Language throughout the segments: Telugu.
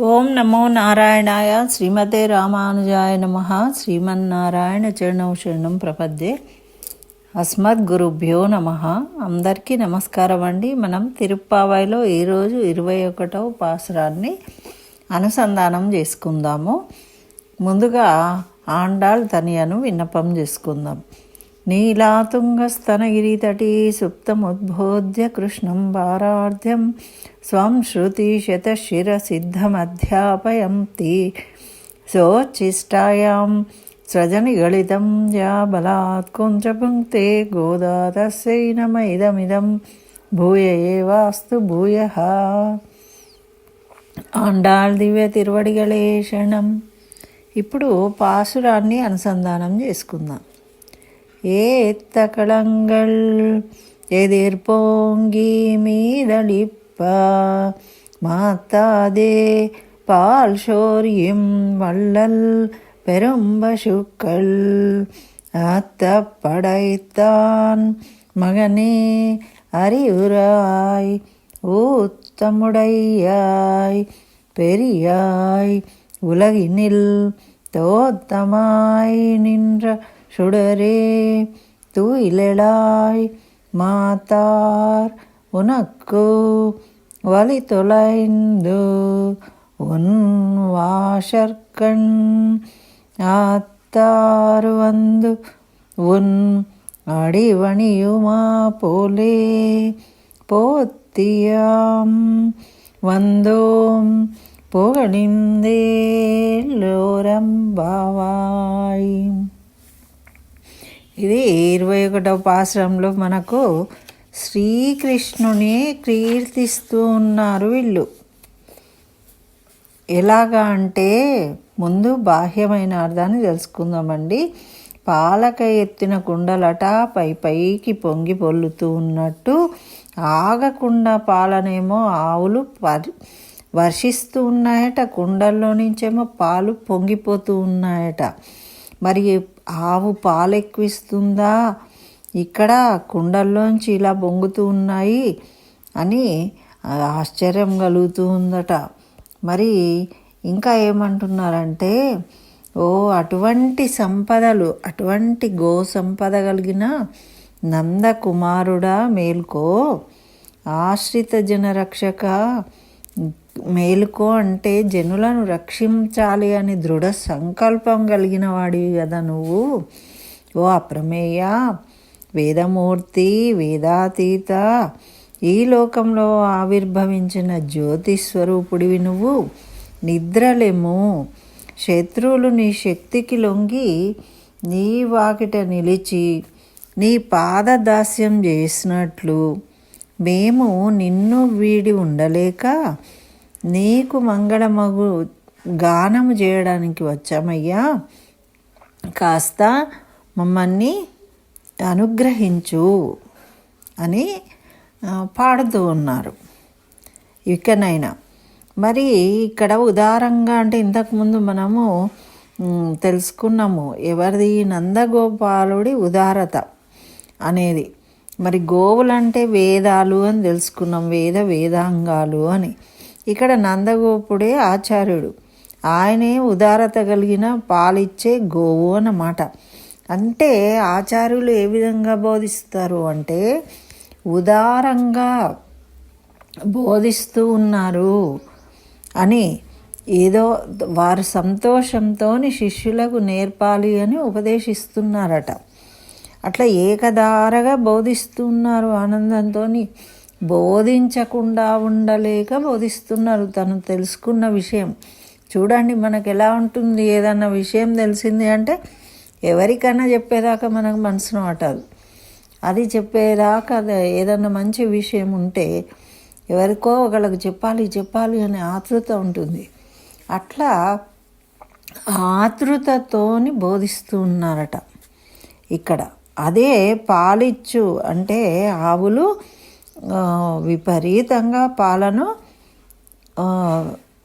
ఓం నమో నారాయణాయ శ్రీమతే రామానుజాయ నమ. శ్రీమన్నారాయణ చరణం శరణం ప్రపద్యే. అస్మద్గురుభ్యో నమ. అందరికీ నమస్కారం అండి. మనం తిరుప్పావాయిలో ఈరోజు ఇరవై ఒకటవ పాసురాన్ని అనుసంధానం చేసుకుందాము. ముందుగా ఆండాళ్ తనియను విన్నపం చేసుకుందాం. నీలాతుంగస్తనగిరితటీ సుప్తముద్బోధ్య కృష్ణం వారార్ధ్యం స్వం శృతిశతశిరసిద్ధమధ్యాపయంతి సోచ్చిష్టాయాం సృజనిగళితం యా బలాత్ కుంచపుంక్తే గోదా తస్యై నమైదమిదం భూయ ఏవాస్తు భూయ ఆండాళ్ దివ్య తిరువడిగళే శరణం ఇప్పుడు పాశురాన్ని అనుసంధానం చేసుకుందాం. ஏத்தகளங்கள் எதிர்போங்கி மீதளிப்ப. மாத்தாதே பால் சோரியும் வள்ளல் பெரும்பசுக்கள் அத்த படைத்தான் மகனே அறிவுராய் ஊத்தமுடையாய் பெரியாய் உலகினில் தோத்தமாய் நின்ற சுடரே துயிலாய் மாத்தார் உனக்கு வழி தொலைந்து உன் வாஷர்கண் ஆத்தார் வந்து உன் அடிவணியுமா போலே போத்தியாம் வந்தோம் புகழிந்தேலோரம்பாவாய் ఇది ఇరవై ఒకటవ పాశ్రంలో మనకు శ్రీకృష్ణుని కీర్తిస్తూ ఉన్నారు వీళ్ళు. ఎలాగా అంటే ముందు బాహ్యమైన అర్థాన్ని తెలుసుకుందామండి. పాలక ఎత్తిన కుండలట పై పైకి పొంగి పొల్లుతూ ఉన్నట్టు ఆగకుండా పాలనేమో ఆవులు పరి వర్షిస్తూ ఉన్నాయట కుండల్లో నుంచేమో పాలు పొంగిపోతూ ఉన్నాయట. మరి ఆవు పాలు ఎక్కువిస్తుందా ఇక్కడ కుండల్లోంచి ఇలా బొంగుతూ ఉన్నాయి అని ఆశ్చర్యం కలుగుతూ ఉందట. మరి ఇంకా ఏమంటున్నారంటే ఓ అటువంటి సంపదలు అటువంటి గో సంపద కలిగిన నందకుమారుడా మేల్కో ఆశ్రిత జనరక్షక మేలుకో అంటే జనులను రక్షించాలి అని దృఢ సంకల్పం కలిగిన వాడివి కదా నువ్వు. ఓ అప్రమేయ వేదమూర్తి వేదాతీత ఈ లోకంలో ఆవిర్భవించిన జ్యోతి స్వరూపుడివి నువ్వు. నిద్రలేము. శత్రువులు నీ శక్తికి లొంగి నీ వాకిట నిలిచి నీ పాదదాస్యం చేసినట్లు. మేము నిన్ను వీడి ఉండలేక నీకు మంగళమగు గానము చేయడానికి వచ్చామయ్యా. కాస్త మమ్మల్ని అనుగ్రహించు అని పాడుతూ ఉన్నారు. ఇకనైనా మరి ఇక్కడ ఉదారంగా అంటే ఇంతకుముందు మనము తెలుసుకున్నాము ఎవరిది నందగోపాలుడి ఉదారత అనేది. మరి గోవులంటే వేదాలు అని తెలుసుకున్నాం వేద వేదాంగాలు అని. ఇక్కడ నందగోపుడే ఆచార్యుడు. ఆయనే ఉదారత కలిగిన పాలిచ్చే గోవు అన్నమాట. అంటే ఆచార్యులు ఏ విధంగా బోధిస్తారు అంటే ఉదారంగా బోధిస్తూ ఉన్నారు అని ఏదో వారి సంతోషంతోని శిష్యులకు నేర్పాలి అని ఉపదేశిస్తున్నారట. అట్లా ఏకధారగా బోధిస్తున్నారు ఆనందంతో బోధించకుండా ఉండలేక బోధిస్తున్నారు తను తెలుసుకున్న విషయం. చూడండి మనకు ఎలా ఉంటుంది ఏదన్నా విషయం తెలిసింది అంటే ఎవరికైనా చెప్పేదాకా మనకు మనసును అటదు అది చెప్పేదాకా ఏదన్నా మంచి విషయం ఉంటే ఎవరికో ఒకళ్ళకి చెప్పాలి చెప్పాలి అనే ఆతృత ఉంటుంది. అట్లా ఆతృతతోని బోధిస్తూ ఉన్నారట. ఇక్కడ అదే పాలిచ్చు అంటే ఆవులు విపరీతంగా పాలను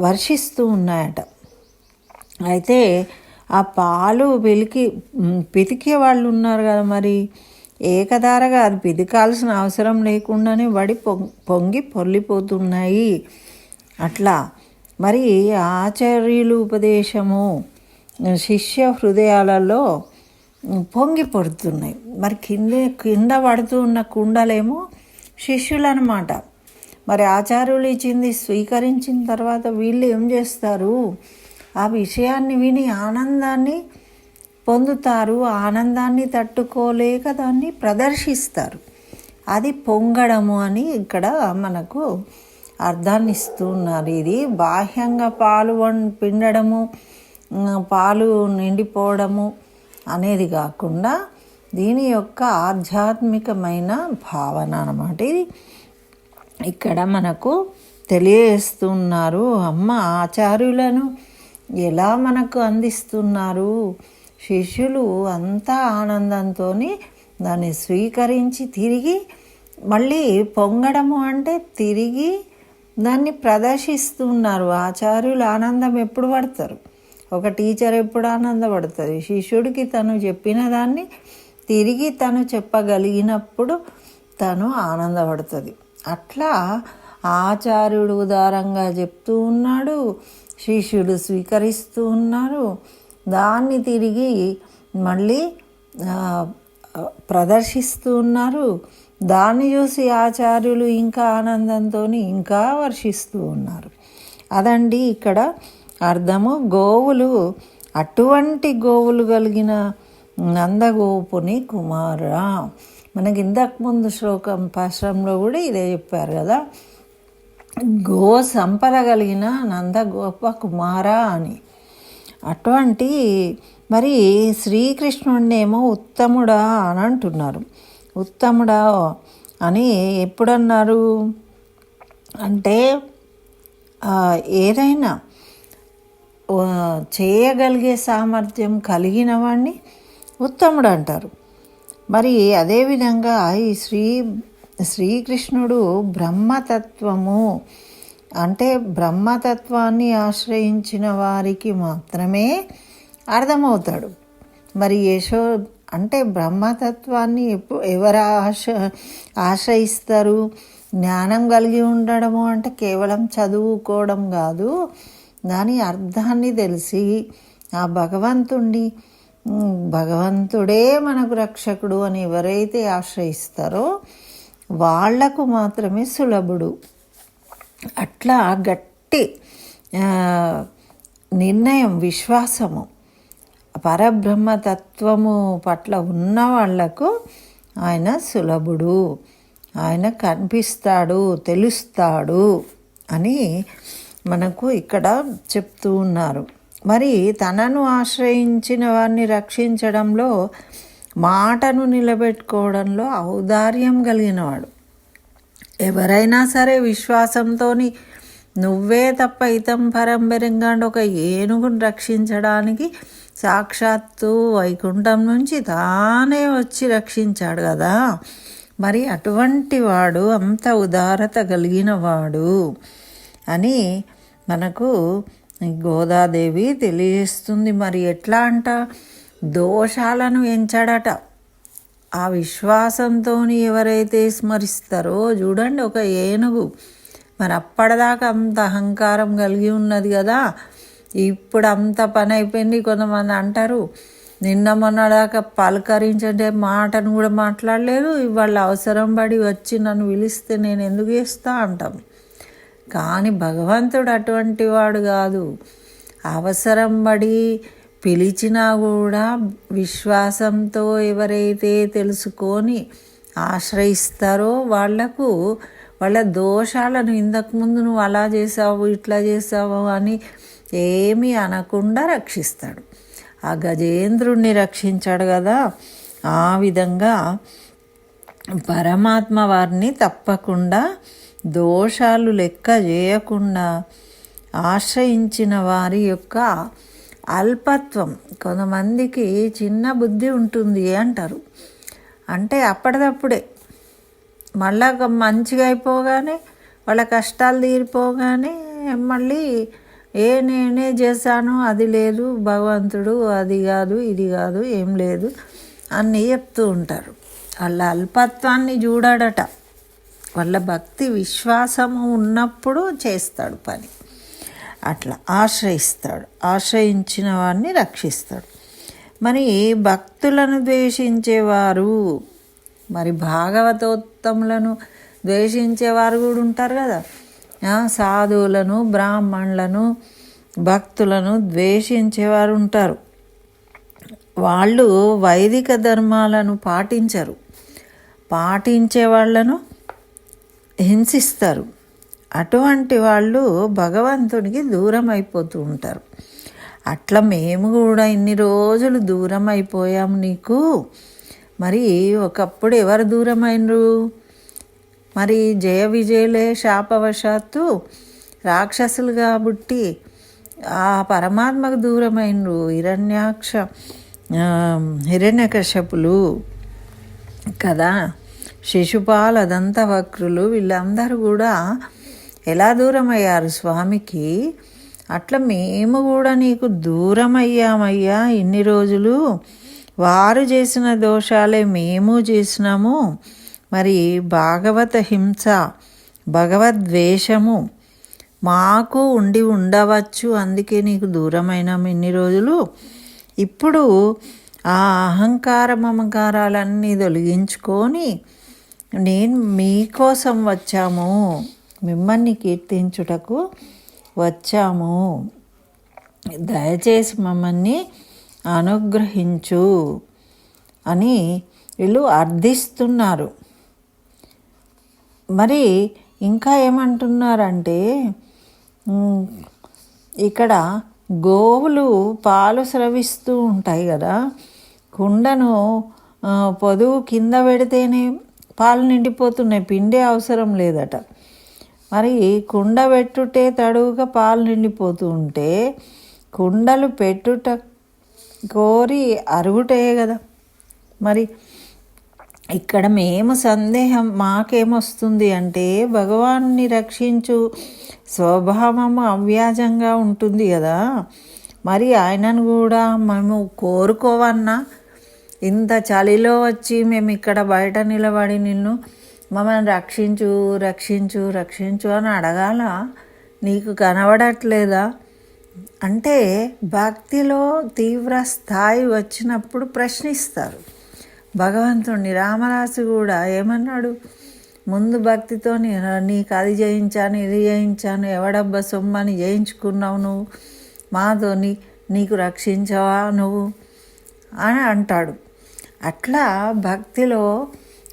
వర్షిస్తూ ఉన్నాయట. అయితే ఆ పాలు పిలికి పితికే వాళ్ళు ఉన్నారు కదా మరి. ఏకధారగా అది పిదకాల్సిన అవసరం లేకుండానే వడి పొంగి పొల్లిపోతున్నాయి అట్లా మరి ఆచార్యులు ఉపదేశము శిష్య హృదయాలలో పొంగి పడుతున్నాయి. మరి కింద కింద పడుతూ ఉన్న కుండలేమో శిష్యులనమాట. మరి ఆచార్యులు ఇచ్చింది స్వీకరించిన తర్వాత వీళ్ళు ఏం చేస్తారు? ఆ విషయాన్ని విని ఆనందాన్ని పొందుతారు. ఆనందాన్ని తట్టుకోలేక దాన్ని ప్రదర్శిస్తారు. అది పొంగడము అని ఇక్కడ మనకు అర్థాన్ని ఇస్తున్నారు ఇది బాహ్యంగా పాలు వం పిండడము పాలు నిండిపోవడము అనేది కాకుండా దీని యొక్క ఆధ్యాత్మికమైన భావన అనమాట ఇది. ఇక్కడ మనకు తెలియజేస్తున్నారు అమ్మ ఆచార్యులను ఎలా మనకు అందిస్తున్నారు? శిష్యులు అంతా ఆనందంతో దాన్ని స్వీకరించి తిరిగి మళ్ళీ పొంగడము అంటే తిరిగి దాన్ని ప్రదర్శిస్తున్నారు. ఆచార్యులు ఆనందం ఎప్పుడు పడతారు? ఒక టీచర్ ఎప్పుడు ఆనందపడుతుంది శిష్యుడికి తను చెప్పిన దాన్ని తిరిగి తను చెప్పగలిగినప్పుడు తను ఆనందపడుతుంది. అట్లా ఆచార్యుడు ఉదారంగా చెప్తూ ఉన్నాడు శిష్యుడు స్వీకరిస్తూ ఉన్నారు దాన్ని తిరిగి మళ్ళీ ప్రదర్శిస్తూ ఉన్నారు. దాన్ని చూసి ఆచార్యులు ఇంకా ఆనందంతో ఇంకా వర్షిస్తూ ఉన్నారు. అదండి ఇక్కడ అర్థము. గోవులు అటువంటి గోవులు కలిగిన నందగోపుని కుమార మనకి ఇంతకు ముందు శ్లోకం పాశ్రంలో కూడా ఇదే చెప్పారు కదా. గో సంపద కలిగిన నందగోప కుమార అని. అటువంటి మరి శ్రీకృష్ణుడినేమో ఉత్తముడా అని అంటున్నారు. ఉత్తముడా అని ఎప్పుడన్నారు? అంటే ఏదైనా చేయగలిగే సామర్థ్యం కలిగిన వాడిని ఉత్తముడు అంటారు మరి అదేవిధంగా ఈ శ్రీ శ్రీకృష్ణుడు బ్రహ్మతత్వము అంటే బ్రహ్మతత్వాన్ని ఆశ్రయించిన వారికి మాత్రమే అర్థమవుతాడు. మరి యశో అంటే బ్రహ్మతత్వాన్ని ఎప్పుడు ఎవరు ఆశ ఆశ్రయిస్తారు? జ్ఞానం కలిగి ఉండడము అంటే కేవలం చదువుకోవడం కాదు దాని అర్థాన్ని తెలిసి ఆ భగవంతుణ్ణి భగవంతుడే మనకు రక్షకుడు అని ఎవరైతే ఆశ్రయిస్తారో వాళ్ళకు మాత్రమే సులభుడు. అట్లా గట్టి నిర్ణయం విశ్వాసము పరబ్రహ్మతత్వము పట్ల ఉన్న వాళ్ళకు ఆయన సులభుడు. ఆయన కనిపిస్తాడు తెలుస్తాడు అని మనకు ఇక్కడ చెప్తూ ఉన్నారు. మరి తనను ఆశ్రయించిన వారిని రక్షించడంలో మాటను నిలబెట్టుకోవడంలో ఔదార్యం కలిగినవాడు. ఎవరైనా సరే విశ్వాసంతో నువ్వే తప్ప ఇతం పరంపరంగా ఒక ఏనుగును రక్షించడానికి సాక్షాత్తు వైకుంఠం నుంచి తానే వచ్చి రక్షించాడు కదా. మరి అటువంటి వాడు అంత ఉదారత కలిగిన వాడు అని మనకు గోదాదేవి తెలియజేస్తుంది మరి ఎట్లా అంట? దోషాలను ఎంచాడట. ఆ విశ్వాసంతో ఎవరైతే స్మరిస్తారో చూడండి ఒక ఏనుగు. మరి అప్పటిదాకా అంత అహంకారం కలిగి ఉన్నది కదా. ఇప్పుడు అంత పని అయిపోయింది కొంతమంది అంటారు. నిన్న మొన్నదాకా పలకరించే మాటను కూడా మాట్లాడలేదు. ఇవాళ అవసరం పడి వచ్చి నన్ను పిలిస్తే నేను ఎందుకు చేస్తా అంటాం. కానీ భగవంతుడు అటువంటి వాడు కాదు. అవసరం పడి పిలిచినా కూడా విశ్వాసంతో ఎవరైతే తెలుసుకొని ఆశ్రయిస్తారో వాళ్ళకు వాళ్ళ దోషాలను ఇంతకుముందు నువ్వు అలా చేసావు ఇట్లా చేసావు అని ఏమీ అనకుండా రక్షిస్తాడు. ఆ గజేంద్రుణ్ణి రక్షించాడు కదా. ఆ విధంగా పరమాత్మ వారిని తప్పకుండా దోషాలు లెక్క చేయకుండా ఆశ్రయించిన వారి యొక్క అల్పత్వం. కొంతమందికి చిన్న బుద్ధి ఉంటుంది అంటారు. అంటే అప్పటిదప్పుడే. మళ్ళా మంచిగా అయిపోగానే వాళ్ళ కష్టాలు తీరిపోగానే మళ్ళీ ఏ నేనే చేశాను అది లేదు భగవంతుడు అది కాదు ఇది కాదు ఏం లేదు అన్నీ చెప్తూ ఉంటారు. వాళ్ళ అల్పత్వాన్ని చూడడట. వాళ్ళ భక్తి విశ్వాసము ఉన్నప్పుడు చేస్తాడు పని. అట్లా ఆశ్రయిస్తాడు. ఆశ్రయించిన వారిని రక్షిస్తాడు. మరి భక్తులను ద్వేషించేవారు? మరి భాగవతోత్తములను ద్వేషించేవారు కూడా ఉంటారు కదా. సాధువులను బ్రాహ్మణులను భక్తులను ద్వేషించేవారు ఉంటారు. వాళ్ళు వైదిక ధర్మాలను పాటించరు. పాటించే వాళ్ళను హింసిస్తారు. అటువంటి వాళ్ళు భగవంతుడికి దూరం అయిపోతూ ఉంటారు. అట్లా మేము కూడా ఇన్ని రోజులు దూరం అయిపోయాము నీకు. మరి ఒకప్పుడు ఎవరు దూరమైనరు? మరి జయ విజయలే శాపవశాత్తు రాక్షసులు కాబట్టి ఆ పరమాత్మకు దూరమైనరు. హిరణ్యాక్ష హిరణ్యకశ్యపులు. హిరణ్యకశపులు కదా? శిశుపాల దంతవక్రులు వీళ్ళందరూ కూడా ఎలా దూరమయ్యారు స్వామికి? అట్లా మేము కూడా నీకు దూరం అయ్యామయ్యా ఇన్ని రోజులు. వారు చేసిన దోషాలే మేము చేసినాము. మరి భాగవత హింస భగవద్వేషము మాకు ఉండి ఉండవచ్చు అందుకే నీకు దూరమైనాము ఇన్ని రోజులు. ఇప్పుడు ఆ అహంకార మమకారాలన్నీ తొలగించుకొని నేను మీకోసం వచ్చాము. మిమ్మల్ని కీర్తించుటకు వచ్చాము. దయచేసి మమ్మల్ని అనుగ్రహించు అని వీళ్ళు అర్థిస్తున్నారు. మరి ఇంకా ఏమంటున్నారంటే ఇక్కడ గోవులు పాలు స్రవిస్తూ ఉంటాయి కదా. కుండను పొదువు కింద పెడితేనే పాలు నిండిపోతున్నాయి. పిండే అవసరం లేదట. మరి కుండ పెట్టుటే తడువుగా పాలు నిండిపోతూ ఉంటే కుండలు పెట్టుట కోరి అరుగుటే కదా. మరి ఇక్కడ మేము సందేహం మాకేమొస్తుంది అంటే భగవాన్ని రక్షించు స్వభావము అవ్యాజంగా ఉంటుంది కదా. మరి ఆయనను కూడా మేము కోరుకోవన్నా ఇంత చలిలో వచ్చి మేము ఇక్కడ బయట నిలబడి నిన్ను మమ్మల్ని రక్షించు రక్షించు రక్షించు అని అడగాల. నీకు కనబడట్లేదా? అంటే భక్తిలో తీవ్ర స్థాయి వచ్చినప్పుడు ప్రశ్నిస్తారు. భగవంతుణ్ణి రామరాజు కూడా ఏమన్నాడు? ముందు భక్తితో నేను నీకు అది చేయించాను ఇది చేయించాను ఎవడబ్బా సొమ్మని చేయించుకున్నావు నువ్వు? మాతో నీ నీకు రక్షించవా నువ్వు? అని అంటాడు. అట్లా భక్తిలో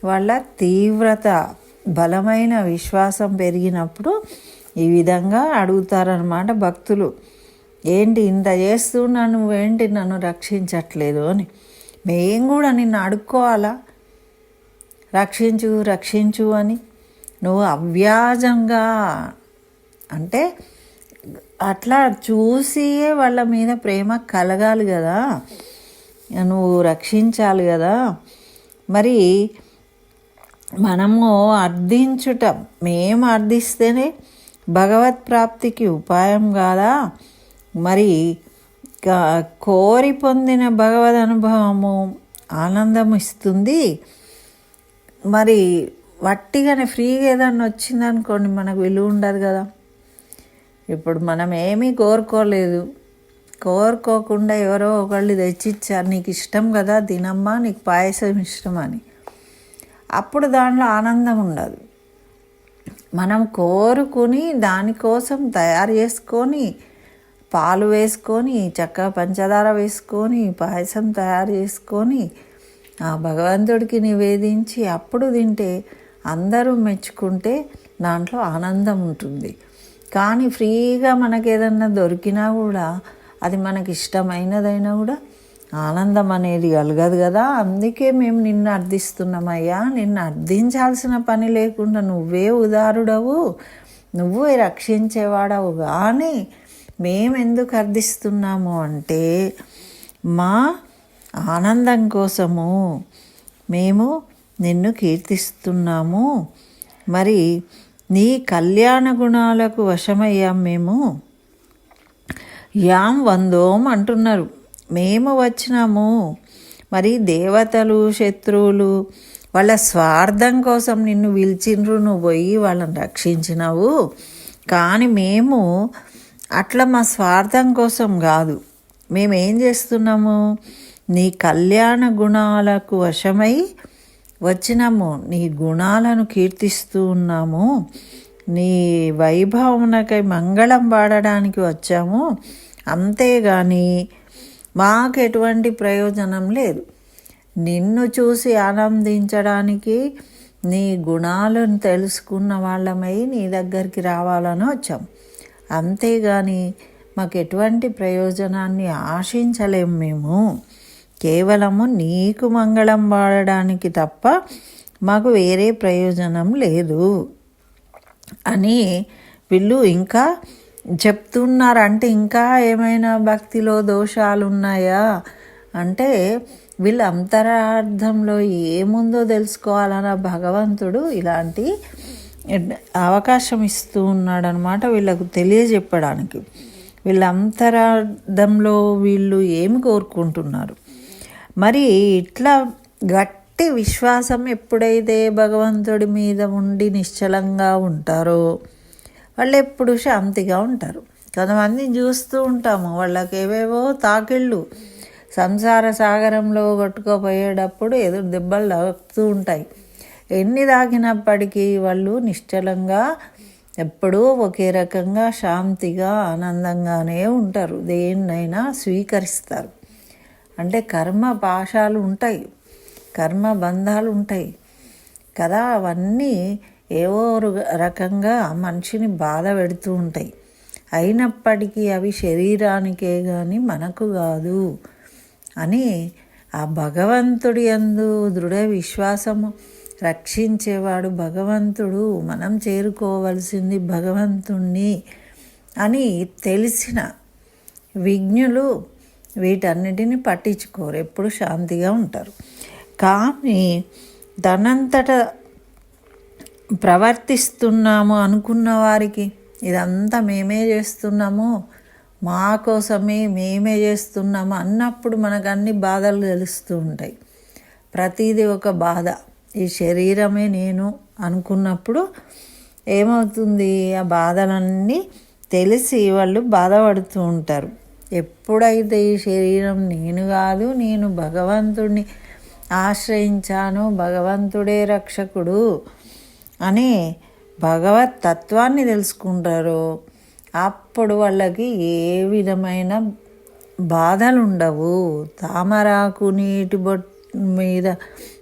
వాళ్ళ తీవ్రత బలమైన విశ్వాసం పెరిగినప్పుడు ఈ విధంగా అడుగుతారనమాట భక్తులు. ఏంటి ఇంత చేస్తున్నా నువ్వేంటి నన్ను రక్షించట్లేదు అని. మేము కూడా నిన్ను అడుక్కోవాలా? రక్షించు రక్షించు అని. నువ్వు అవ్యాజంగా అంటే అట్లా చూసి వాళ్ళ మీద ప్రేమ కలగాలి కదా. నువ్వు రక్షించాలి కదా. మరి మనము అర్థించుట మేము అర్థిస్తేనే భగవత్ ప్రాప్తికి ఉపాయం కాదా? మరి క- కోరి పొందిన భగవద్ అనుభవము ఆనందం ఇస్తుంది. మరి వట్టిగానే ఫ్రీగా ఏదన్నా వచ్చిందనుకోండి మనకు విలువ ఉండదు కదా. ఇప్పుడు మనం ఏమీ కోరుకోలేదు. కోరుకోకుండా ఎవరో ఒకళ్ళు తెచ్చిచ్చారు. నీకు ఇష్టం కదా తినమ్మా నీకు పాయసం ఇష్టం అని. అప్పుడు దాంట్లో ఆనందం ఉండదు. మనం కోరుకుని దానికోసం తయారు చేసుకొని పాలు వేసుకొని చక్కగా పంచదార వేసుకొని పాయసం తయారు చేసుకొని ఆ భగవంతుడికి నివేదించి అప్పుడు తింటే అందరూ మెచ్చుకుంటే దాంట్లో ఆనందం ఉంటుంది. కానీ ఫ్రీగా మనకేదన్నా దొరికినా కూడా అది మనకి ఇష్టమైనదైనా కూడా ఆనందం అనేది కలగదు కదా. అందుకే మేము నిన్ను అర్థిస్తున్నామయ్యా. నిన్ను అర్థించాల్సిన పని లేకుండా నువ్వే ఉదారుడవు. నువ్వే రక్షించేవాడవు కానీ మేము ఎందుకు అర్థిస్తున్నాము అంటే మా ఆనందం కోసము మేము నిన్ను కీర్తిస్తున్నాము. మరి నీ కళ్యాణ గుణాలకు వశమయ్యాం మేము. యాం వందోం అంటున్నారు. మేము వచ్చినాము. మరి దేవతలు శత్రువులు వాళ్ళ స్వార్థం కోసం నిన్ను పిలిచిండ్రు నువ్వు పోయి వాళ్ళని రక్షించినావు. కానీ మేము అట్లా మా స్వార్థం కోసం కాదు. మేమేం చేస్తున్నాము? నీ కళ్యాణ గుణాలకు వశమై వచ్చినాము. నీ గుణాలను కీర్తిస్తూ ఉన్నాము. నీ వైభవమునకై మంగళం పాడడానికి వచ్చాము అంతేగాని మాకు ఎటువంటి ప్రయోజనం లేదు. నిన్ను చూసి ఆనందించడానికి నీ గుణాలను తెలుసుకున్న వాళ్ళమై నీ దగ్గరికి రావాలని వచ్చాం. అంతేగాని మాకు ఎటువంటి ప్రయోజనాన్ని ఆశించలేము మేము. కేవలము నీకు మంగళం వాడడానికి తప్ప మాకు వేరే ప్రయోజనం లేదు. అని వీళ్ళు ఇంకా చెప్తున్నారు అంటే ఇంకా ఏమైనా భక్తిలో దోషాలు ఉన్నాయా అంటే వీళ్ళ అంతరార్థంలో ఏముందో తెలుసుకోవాలన్న భగవంతుడు ఇలాంటి అవకాశం ఇస్తూ ఉన్నాడు అనమాట వీళ్ళకు తెలియజెప్పడానికి. వీళ్ళ అంతరార్థంలో వీళ్ళు ఏమి కోరుకుంటున్నారు? మరి ఇట్లా గట్ గట్టి విశ్వాసం ఎప్పుడైతే భగవంతుడి మీద ఉండి నిశ్చలంగా ఉంటారో వాళ్ళు ఎప్పుడు శాంతిగా ఉంటారు. కొంతమంది చూస్తూ ఉంటాము వాళ్ళకి ఏవేవో తాకిళ్ళు సంసార సాగరంలో కొట్టుకుపోయేటప్పుడు ఎదురు దెబ్బలు తాకుతూ ఉంటాయి. ఎన్ని తాకినప్పటికీ వాళ్ళు నిశ్చలంగా ఎప్పుడూ ఒకే రకంగా శాంతిగా ఆనందంగానే ఉంటారు. దేన్నైనా స్వీకరిస్తారు. అంటే కర్మ పాశాలు ఉంటాయి. కర్మ బంధాలు ఉంటాయి కదా అవన్నీ ఏవో రకంగా మనిషిని బాధ పెడుతూ ఉంటాయి. అయినప్పటికీ అవి శరీరానికే కానీ మనకు కాదు అని ఆ భగవంతుడి అందు దృఢ విశ్వాసము రక్షించేవాడు భగవంతుడు మనం చేరుకోవలసింది భగవంతుణ్ణి అని తెలిసిన విజ్ఞులు వీటన్నిటిని పట్టించుకోరు. ఎప్పుడు శాంతిగా ఉంటారు. కానీ తనంతట ప్రవర్తిస్తున్నాము అనుకున్న వారికి ఇదంతా మేమే చేస్తున్నాము మా కోసమే మేమే చేస్తున్నాము అన్నప్పుడు మనకు అన్ని బాధలు తెలుస్తూ ఉంటాయి. ప్రతిదీ ఒక బాధ. ఈ శరీరమే నేను అనుకున్నప్పుడు ఏమవుతుంది? ఆ బాధలన్నీ తెలిసి వాళ్ళు బాధపడుతూ ఉంటారు. ఎప్పుడైతే ఈ శరీరం నేను కాదు నేను భగవంతుడిని ఆశ్రయించాను భగవంతుడే రక్షకుడు అని భగవత్ తత్వాన్ని తెలుసుకుంటారో. అప్పుడు వాళ్ళకి ఏ విధమైన బాధలు ఉండవు తామరాకు నీటి బొట్ మీద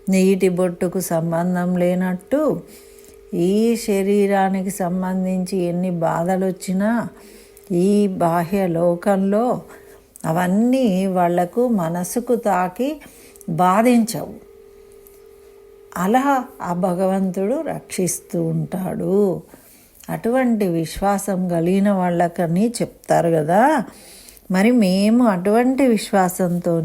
నీటి బొట్టుకు సంబంధం లేనట్టు ఈ శరీరానికి సంబంధించి ఎన్ని బాధలు వచ్చినా ఈ బాహ్య లోకంలో అవన్నీ వాళ్ళకు మనసుకు తాకి బాధించవు. అలా ఆ భగవంతుడు రక్షిస్తూ ఉంటాడు. అటువంటి విశ్వాసం కలిగిన వాళ్ళకని చెప్తారు కదా. మరి మేము అటువంటి విశ్వాసంతో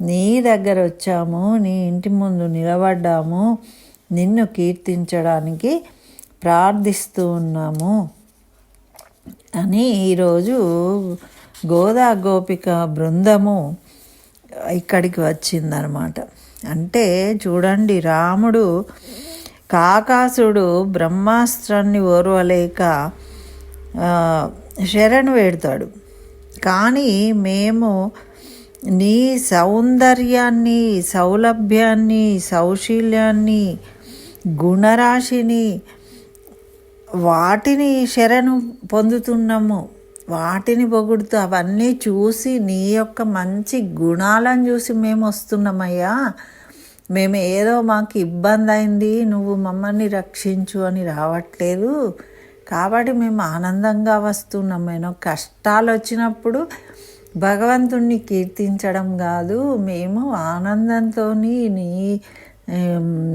నీ దగ్గర వచ్చాము నీ ఇంటి ముందు నిలబడ్డాము నిన్ను కీర్తించడానికి ప్రార్థిస్తూ ఉన్నాము అని ఈరోజు గోదా గోపిక బృందము ఇక్కడికి వచ్చిందనమాట. అంటే చూడండి రాముడు కాకాసుడు బ్రహ్మాస్త్రాన్ని ఓర్వలేక శరణు వేడతాడు. కానీ మేము నీ సౌందర్యాన్ని సౌలభ్యాన్ని సౌశీల్యాన్ని గుణరాశిని వాటిని శరణు పొందుతున్నాము. వాటిని పొగుడుతూ అవన్నీ చూసి నీ యొక్క మంచి గుణాలను చూసి మేము వస్తున్నామయ్యా. మేము ఏదో మాకు ఇబ్బంది అయింది నువ్వు మమ్మల్ని రక్షించు అని రావట్లేదు. కాబట్టి మేము ఆనందంగా వస్తున్నాం మేము కష్టాలు వచ్చినప్పుడు భగవంతుణ్ణి కీర్తించడం కాదు. మేము ఆనందంతో నీ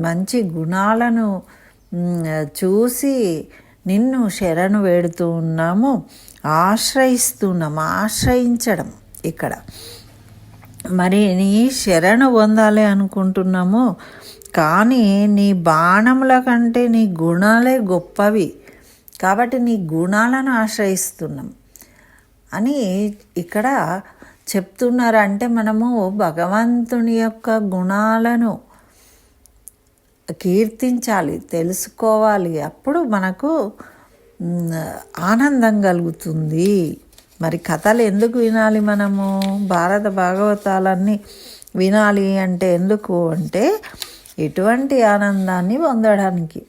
మంచి గుణాలను చూసి నిన్ను శరణు వేడుతూ ఉన్నాము. ఆశ్రయిస్తున్నాము. ఆశ్రయించడం ఇక్కడ. మరి నీ శరణు పొందాలి అనుకుంటున్నాము. కానీ నీ బాణముల కంటే నీ గుణాలే గొప్పవి. కాబట్టి నీ గుణాలను ఆశ్రయిస్తున్నాం అని ఇక్కడ చెప్తున్నారు అంటే మనము భగవంతుని యొక్క గుణాలను కీర్తించాలి తెలుసుకోవాలి. అప్పుడు మనకు ఆనందం కలుగుతుంది. మరి కథలు ఎందుకు వినాలి మనము? భారత భాగవతాలన్నీ వినాలి అంటే ఎందుకు అంటే ఎటువంటి ఆనందాన్ని పొందడానికి.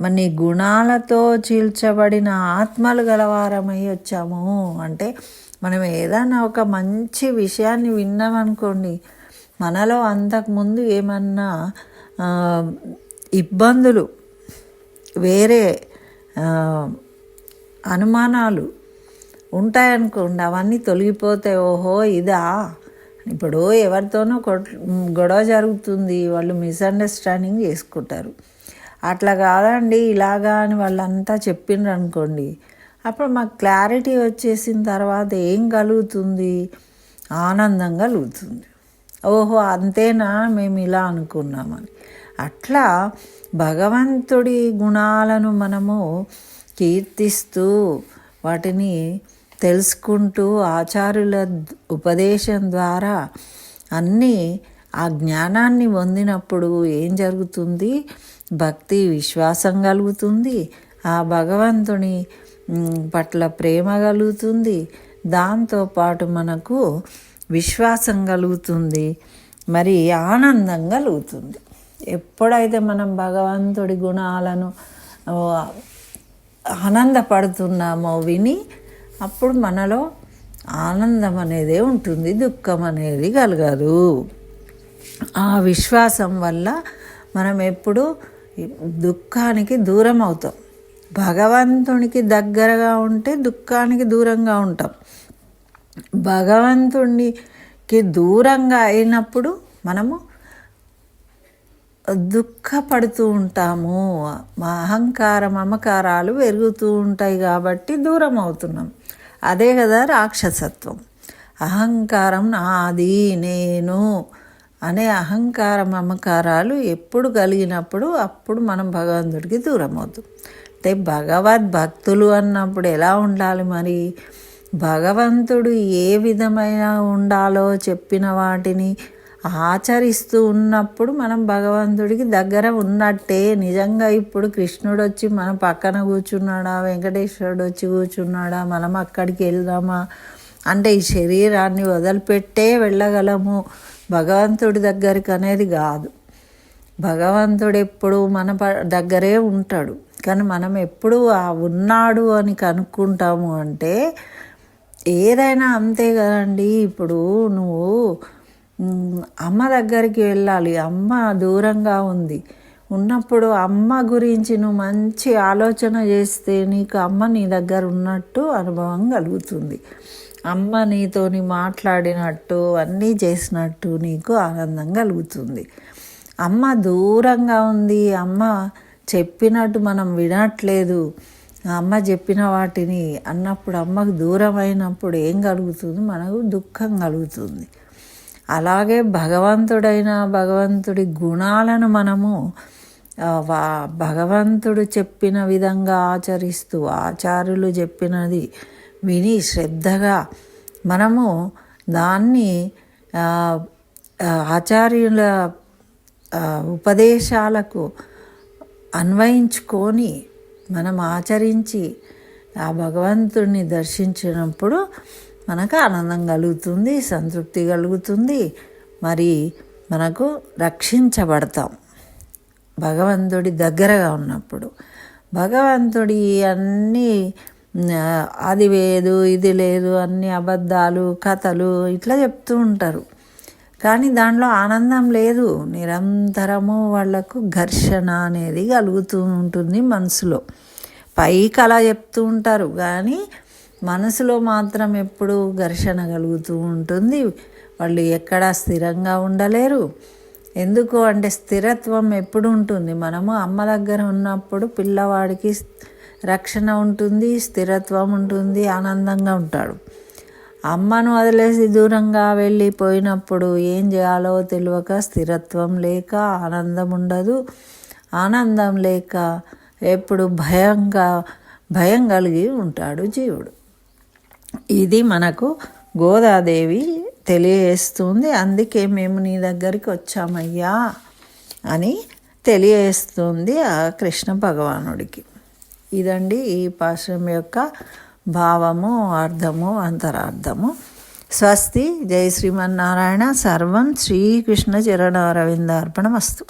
మన గుణాలతో చీల్చబడిన ఆత్మలు గలవారమై వచ్చాము అంటే మనం ఏదైనా ఒక మంచి విషయాన్ని విన్నామనుకోండి మనలో అంతకుముందు ఏమన్నా ఇబ్బందులు వేరే అనుమానాలు ఉంటాయనుకోండి అవన్నీ తొలగిపోతాయి ఓహో ఇదా? ఇప్పుడు ఎవరితోనో కొట్ గొడవ జరుగుతుంది వాళ్ళు మిస్అండర్స్టాండింగ్ చేసుకుంటారు. అట్లా కాదండి ఇలాగా అని వాళ్ళంతా చెప్పిండ్రు అనుకోండి అప్పుడు మాకు క్లారిటీ వచ్చేసిన తర్వాత ఏం కలుగుతుంది? ఆనందం కలుగుతుంది ఓహో అంతేనా? మేము ఇలా అనుకున్నామని. అట్లా భగవంతుడి గుణాలను మనము కీర్తిస్తూ వాటిని తెలుసుకుంటూ ఆచార్యుల ఉపదేశం ద్వారా అన్నీ ఆ జ్ఞానాన్ని పొందినప్పుడు ఏం జరుగుతుంది? భక్తి విశ్వాసం కలుగుతుంది. ఆ భగవంతుని పట్ల ప్రేమ కలుగుతుంది. దాంతోపాటు మనకు విశ్వాసం కలుగుతుంది. మరి ఆనందం కలుగుతుంది. ఎప్పుడైతే మనం భగవంతుడి గుణాలను ఆనందపడుతున్నామో విని అప్పుడు మనలో ఆనందం అనేదే ఉంటుంది దుఃఖం అనేది కలగదు. ఆ విశ్వాసం వల్ల మనం ఎప్పుడు దుఃఖానికి దూరం అవుతాం. భగవంతునికి దగ్గరగా ఉంటే దుఃఖానికి దూరంగా ఉంటాం. భగవంతునికి దూరంగా అయినప్పుడు మనము దుఃఖపడుతూ ఉంటాము. మా అహంకార మమకారాలు పెరుగుతూ ఉంటాయి కాబట్టి దూరం అవుతున్నాం. అదే కదా రాక్షసత్వం. అహంకారం నాది నేను అనే అహంకార మమకారాలు ఎప్పుడు కలిగినప్పుడు అప్పుడు మనం భగవంతుడికి దూరం అవుతాం. అంటే భగవద్భక్తులు అన్నప్పుడు ఎలా ఉండాలి మరి? భగవంతుడు ఏ విధమైన ఉండాలో చెప్పిన వాటిని ఆచరిస్తూ ఉన్నప్పుడు మనం భగవంతుడికి దగ్గర ఉన్నట్టే. నిజంగా ఇప్పుడు కృష్ణుడు వచ్చి మన పక్కన కూర్చున్నాడా? వెంకటేశ్వరుడు వచ్చి కూర్చున్నాడా? మనం అక్కడికి వెళ్దామా? అంటే ఈ శరీరాన్ని వదిలిపెట్టే వెళ్ళగలము. భగవంతుడి దగ్గరికి అనేది కాదు. భగవంతుడు ఎప్పుడు మన ప- దగ్గరే ఉంటాడు. కానీ మనం ఎప్పుడు ఆ ఉన్నాడు అని కనుక్కుంటాము అంటే ఏదైనా అంతే కదండి. ఇప్పుడు నువ్వు అమ్మ దగ్గరికి వెళ్ళాలి. అమ్మ దూరంగా ఉంది. ఉన్నప్పుడు అమ్మ గురించి నువ్వు మంచి ఆలోచన చేస్తే నీకు అమ్మ నీ దగ్గర ఉన్నట్టు అనుభవం కలుగుతుంది. అమ్మ నీతోని మాట్లాడినట్టు అన్నీ చేసినట్టు నీకు ఆనందం కలుగుతుంది. అమ్మ దూరంగా ఉంది. అమ్మ చెప్పినట్టు మనం వినట్లేదు. అమ్మ చెప్పిన వాటిని అన్నప్పుడు అమ్మకు దూరం అయినప్పుడు ఏం కలుగుతుంది? మనకు దుఃఖం కలుగుతుంది. అలాగే భగవంతుడైన భగవంతుడి గుణాలను మనము వా- భగవంతుడు చెప్పిన విధంగా ఆచరిస్తూ ఆచార్యులు చెప్పినది విని శ్రద్ధగా మనము దాన్ని ఆచార్యుల ఉపదేశాలకు అన్వయించుకొని మనం ఆచరించి ఆ భగవంతుడిని దర్శించినప్పుడు మనకు ఆనందం కలుగుతుంది సంతృప్తి కలుగుతుంది. మరి మనకు రక్షించబడతాం. భగవంతుడి దగ్గరగా ఉన్నప్పుడు. భగవంతుడి అన్నీ అది లేదు ఇది లేదు అన్ని అబద్ధాలు కథలు ఇట్లా చెప్తూ ఉంటారు. కానీ దాంట్లో ఆనందం లేదు. నిరంతరము వాళ్ళకు ఘర్షణ అనేది కలుగుతూ ఉంటుంది మనసులో. పైకి అలా చెప్తూ ఉంటారు. కానీ మనసులో మాత్రం ఎప్పుడు ఘర్షణ కలుగుతూ ఉంటుంది. వాళ్ళు ఎక్కడా స్థిరంగా ఉండలేరు. ఎందుకు అంటే స్థిరత్వం ఎప్పుడు ఉంటుంది? మనము అమ్మ దగ్గర ఉన్నప్పుడు పిల్లవాడికి రక్షణ ఉంటుంది స్థిరత్వం ఉంటుంది ఆనందంగా ఉంటాడు. అమ్మను వదిలేసి దూరంగా వెళ్ళిపోయినప్పుడు ఏం చేయాలో తెలియక స్థిరత్వం లేక ఆనందం ఉండదు. ఆనందం లేక ఎప్పుడు భయంగా భయం కలిగి ఉంటాడు జీవుడు. ఇది మనకు గోదాదేవి తెలియజేస్తుంది. అందుకే మేము నీ దగ్గరికి వచ్చామయ్యా అని తెలియజేస్తుంది ఆ కృష్ణ భగవానుడికి. ఇదండి ఈ పాశ్రం యొక్క భావము అర్థము అంతరార్థము. స్వస్తి. జై శ్రీమన్నారాయణ. సర్వం శ్రీకృష్ణ చరణారవిందార్పణమస్తు.